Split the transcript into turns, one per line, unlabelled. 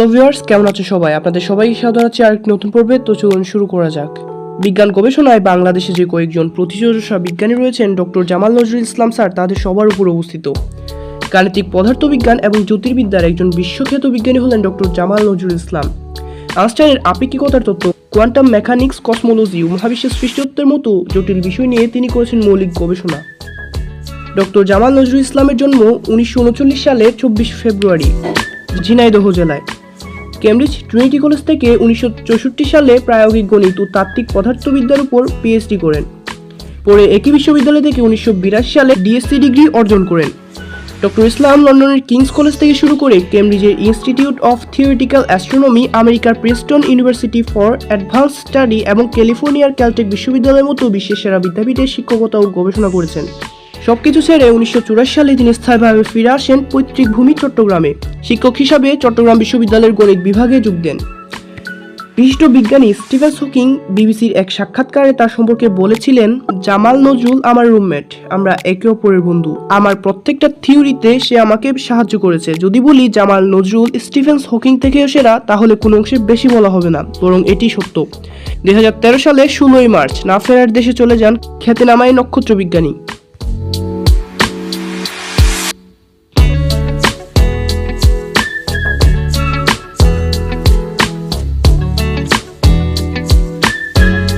Hello viewers কেমন আছো সবাই? আপনাদের সবাইকে স্বাগত জানাচ্ছি আরেকটি নতুন পর্বে। তো চলুন শুরু করা যাক। বিজ্ঞান গবেষণায় বাংলাদেশে যে কয়েকজন প্রতিযোজসা বিজ্ঞানী রয়েছেন, ডক্টর জামাল নজরুল ইসলাম স্যার তাদের সবার উপর অবস্থিত। গাণিতিক পদার্থবিজ্ঞান এবং জ্যোতির্বিদ্যার একজন বিশ্বখ্যাত বিজ্ঞানী হলেন ডক্টর জামাল নজরুল ইসলাম। আনস্টাইনের আপেক্ষিকতার তত্ত্ব, কোয়ান্টাম মেকানিক্স, কসমোলজি ও মহাবিশ্বের সৃষ্টিতত্ত্বের মতো জটিল বিষয় নিয়ে তিনি করেছেন মৌলিক গবেষণা। ডক্টর জামাল নজরুল ইসলামের জন্ম উনিশশো উনচল্লিশ সালে চব্বিশ ফেব্রুয়ারি, ঝিনাইদহ জেলায়। কেমব্রিজ ট্রিনিটি কলেজ থেকে উনিশশো চৌষট্টি সালে প্রায়োগিক গণিত ও তাত্ত্বিক পদার্থবিদ্যার উপর পিএইচডি করেন। পরে একই বিশ্ববিদ্যালয় থেকে উনিশশো বিরাশি সালে ডিএসসি ডিগ্রি অর্জন করেন। ডক্টর ইসলাম লন্ডনের কিংস কলেজ থেকে শুরু করে কেমব্রিজের ইনস্টিটিউট অফ থিওরিটিক্যাল অ্যাস্ট্রোনমি, আমেরিকার Princeton university for advance study এবং ক্যালিফোর্নিয়ার ক্যালটেক বিশ্ববিদ্যালয়ের মতো বিশ্বের সেরা বিদ্যাপীঠে শিক্ষকতা ও গবেষণা করেছেন। সবকিছু ছেড়ে উনিশশো চুরাশি সালে তিনি স্থায়ীভাবে ফিরে আসেন পৈতৃক ভূমি চট্টগ্রামে। শিক্ষক হিসাবে চট্টগ্রাম বিশ্ববিদ্যালয়ের গণিত বিভাগে যোগ দেন। বিশিষ্ট বিজ্ঞানী স্টিভেন হকিং বিবিসির এক সাক্ষাৎকারে তার সম্পর্কে বলেছিলেন, জামাল নজরুল আমার রুমমেট, আমরা একে অপরের বন্ধু। আমার প্রত্যেকটা থিওরিতে সে আমাকে সাহায্য করেছে। যদি বলি জামাল নজরুল স্টিফেন্স হকিং থেকেও সেরা তাহলে কোনো অংশে বেশি বলা হবে না, বরং এটি সত্য। দুই হাজার তেরো সালে ষোলোই মার্চ, না ফেরার দেশে চলে যান খ্যাতনামাই নক্ষত্র বিজ্ঞানী।